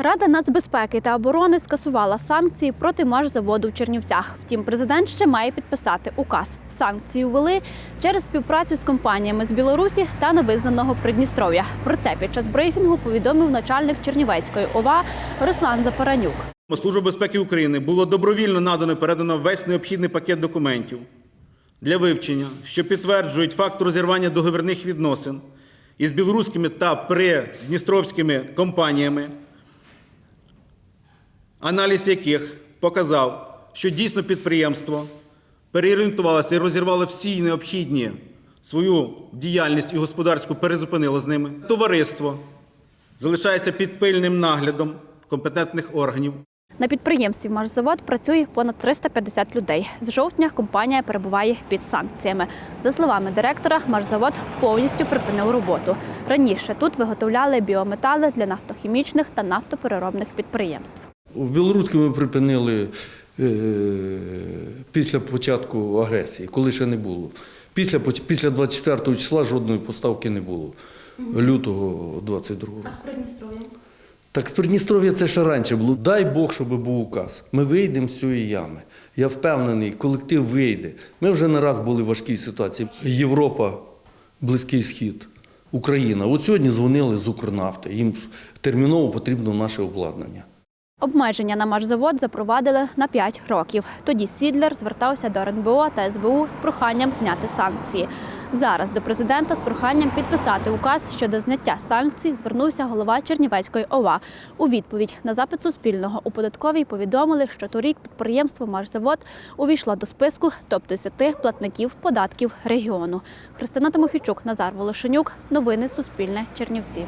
Рада нацбезпеки та оборони скасувала санкції проти машзаводу в Чернівцях. Втім, президент ще має підписати указ. Санкції ввели через співпрацю з компаніями з Білорусі та невизнаного Придністров'я. Про це під час брифінгу повідомив начальник Чернівецької ОВА Руслан Запаранюк. Служба безпеки України було добровільно надано передано весь необхідний пакет документів для вивчення, що підтверджують факт розірвання договірних відносин із білоруськими та придністровськими компаніями, аналіз яких показав, що дійсно підприємство переорієнтувалося і розірвало всі необхідні свою діяльність і господарську перезупинило з ними. Товариство залишається під пильним наглядом компетентних органів. На підприємстві «Машзавод» працює понад 350 людей. З жовтня компанія перебуває під санкціями. За словами директора, «Машзавод» повністю припинив роботу. Раніше тут виготовляли біометали для нафтохімічних та нафтопереробних підприємств. В Білоруську ми припинили е, після початку агресії, коли ще не було. Після, після 24 числа жодної поставки не було. Лютого 22 року. з Придністров'я? Так з Придністров'я це ще раніше було. Дай Бог, щоб був указ. Ми вийдемо з цієї ями. Я впевнений, колектив вийде. Ми вже не раз були в важкій ситуації. Європа, Близький Схід, Україна. От сьогодні дзвонили з Укрнафти. Їм терміново потрібно наше обладнання. Обмеження на «Машзавод» запровадили на 5 років. Тоді Сідлер звертався до РНБО та СБУ з проханням зняти санкції. Зараз до президента з проханням підписати указ щодо зняття санкцій звернувся голова Чернівецької ОВА. У відповідь на запит Суспільного у податковій повідомили, що торік підприємство «Машзавод» увійшло до списку топ-10 платників податків регіону. Христина Тимофійчук, Назар Волошенюк. Новини Суспільне. Чернівці.